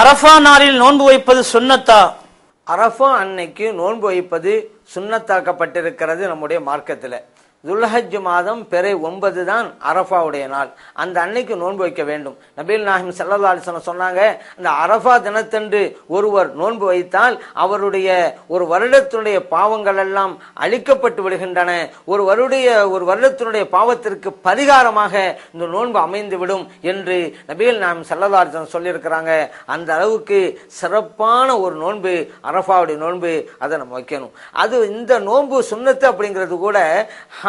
அரஃபா நாளில் நோன்பு வைப்பது சுண்ணத்தா அரஃபா அன்னைக்கு நோன்பு வைப்பது சுண்ணத்தாக்கப்பட்டிருக்கிறது நம்முடைய மார்க்கத்தில். துல்ஹஜ் மாதம் பிறை ஒன்பது தான் அரஃபாவுடைய நாள். அந்த அன்னைக்கு நோன்பு வைக்க வேண்டும். நபீல் நாஹிம் சல்லா சொன்னாங்க அந்த அரஃபா தினத்தன்று ஒருவர் நோன்பு வைத்தால் அவருடைய ஒரு வருடத்தினுடைய பாவங்கள் எல்லாம் அழிக்கப்பட்டு விடுகின்றன. ஒரு வருடைய ஒரு வருடத்தினுடைய பாவத்திற்கு பரிகாரமாக இந்த நோன்பு அமைந்துவிடும் என்று நபீல் நாஹிம் சல்லா சொல்லியிருக்கிறாங்க. அந்த அளவுக்கு சிறப்பான ஒரு நோன்பு அரஃபாவுடைய நோன்பு அதை நம்ம வைக்கணும். அது இந்த நோன்பு சுண்ணத்து அப்படிங்கிறது கூட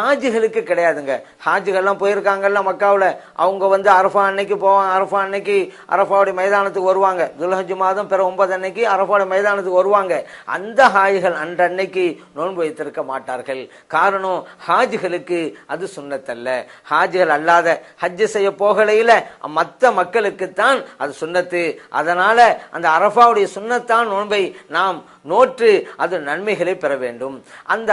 ஹாஜிகளுக்கு கிடையாதுங்க. ஹாஜிகள்லாம் போயிருக்காங்கல்ல மக்காவில். அவங்க வந்து அரஃபா அன்னைக்கு போவாங்க அரஃபா அன்னைக்கு அரஃபாவுடைய மைதானத்துக்கு வருவாங்க. துல்ஹஜ் மாதம் பிற ஒன்பது அன்னைக்கு அரஃபாவுடைய மைதானத்துக்கு வருவாங்க. அந்த ஹாஜிகள் அன்றன்னைக்கு நோன்பு வைத்திருக்க மாட்டார்கள். காரணம் ஹாஜிகளுக்கு அது சுண்ணத்தல்ல. ஹாஜிகள் அல்லாத ஹஜ் செய்ய போகலையில மற்ற மக்களுக்குத்தான் அது சுண்ணத்து. அதனால அந்த அரஃபாவுடைய சுண்ணத்தான் நோன்பை நாம் நோற்று அது நன்மைகளை பெற வேண்டும். அந்த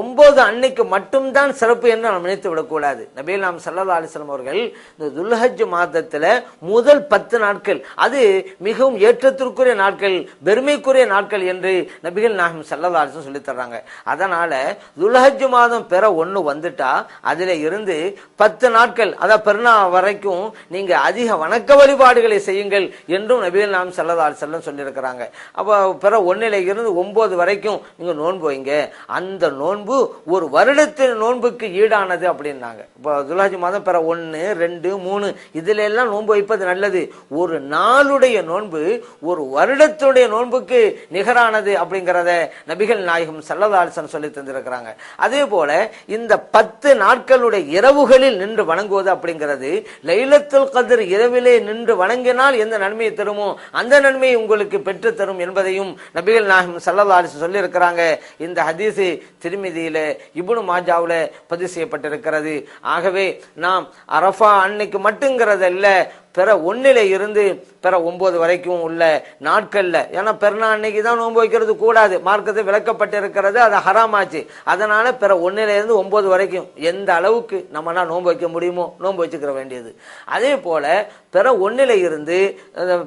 ஒன்பது அன்னைக்கு மட்டும்தான் சிறப்பு என்று நாம் நினைத்து விடக்கூடாது. நபீல் நாம் சல்லா அலிஸ்லாம் அவர்கள் இந்த துல்ஹஜ் மாதத்தில் முதல் பத்து நாட்கள் அது மிகவும் ஏற்றத்திற்குரிய நாட்கள் பெருமைக்குரிய நாட்கள் என்று நபிகள் நாகம் சல்லா அலிஸ்லாம் சொல்லி தர்றாங்க. அதனால துல்ஹஜ் மாதம் பெற ஒன்று வந்துட்டா அதில் இருந்து பத்து நாட்கள் அதாவது பெருநா வரைக்கும் நீங்கள் அதிக வணக்க வழிபாடுகளை செய்யுங்கள் என்றும் நபிகள் நாம் சல்லா அலிஸ்லாம் சொல்லியிருக்கிறாங்க. அப்போ பிற ஒன்னில இருந்து ஒன்பது வரைக்கும் நீங்கள் நோன்பு வைங்க. அந்த நோன்பு ஒரு வருடத்தின் நோன்புக்கு ஈடானது அப்படின்னாங்க. இப்போ துலாஜி மாதம் பிற ஒன்று ரெண்டு மூணு இதுல எல்லாம் நோன்பு வைப்பது நல்லது. ஒரு நாளுடைய நோன்பு ஒரு வருடத்துடைய நோன்புக்கு நிகரானது அப்படிங்கிறத நபிகள் நாயகம் சல்லதாசன் சொல்லி தந்திருக்கிறாங்க. அதே போல இந்த பத்து நாட்களுடைய இரவுகளில் நின்று வணங்குவது அப்படிங்கிறது லைலத்துல் கதிர் இரவிலே நின்று வணங்கினால் எந்த நன்மையை தருமோ அந்த நன்மையை உங்களுக்கு பெற்று தரும் என்பதையும் நபிகள் நாயகம் சல்லதாலிஸ் சொல்லியிருக்கிறாங்க. இந்த ஹதீஸு திருமதியில இபுனு மாஜாவில் பதிவு செய்யப்பட்டிருக்கிறது. ஆகவே நாம் அரஃபா அன்னைக்கு மட்டுங்கிறதல்ல பிற ஒன்றில் இருந்து பிற ஒம்பது வரைக்கும் உள்ள நாட்களில். ஏன்னா பெருநாள் அன்னைக்கு தான் நோன்பு வைக்கிறது கூடாது. மார்க்கத்தை விளக்கப்பட்டிருக்கிறது அது ஹராமாச்சு. அதனால் பிற ஒன்றிலேருந்து இருந்து வரைக்கும் எந்த அளவுக்கு நம்மளால் நோன்பு வைக்க முடியுமோ நோன்பு வச்சுக்கிற வேண்டியது. அதே போல் பிற ஒன்றில் இருந்து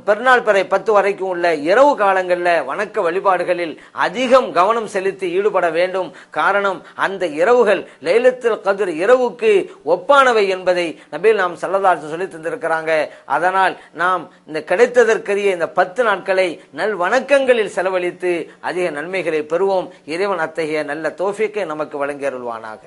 பிறநாள் பெருநாள் பிறை பத்து வரைக்கும் உள்ள இரவு காலங்களில் வணக்க வழிபாடுகளில் அதிகம் கவனம் செலுத்தி ஈடுபட வேண்டும். காரணம் அந்த இரவுகள் லைலத்தில் கதிர் இரவுக்கு ஒப்பானவை என்பதை நபில் நாம் சல்லதாசன் சொல்லி தந்திருக்கிறாங்க. அதனால் நாம் இந்த கிடைத்ததற்கரிய இந்த பத்து நாட்களை நல் வணக்கங்களில் செலவழித்து அதிக நன்மைகளை பெறுவோம். இறைவன் அத்தகைய நல்ல தோஃபிக்கை நமக்கு வழங்கி அருள்வானாக.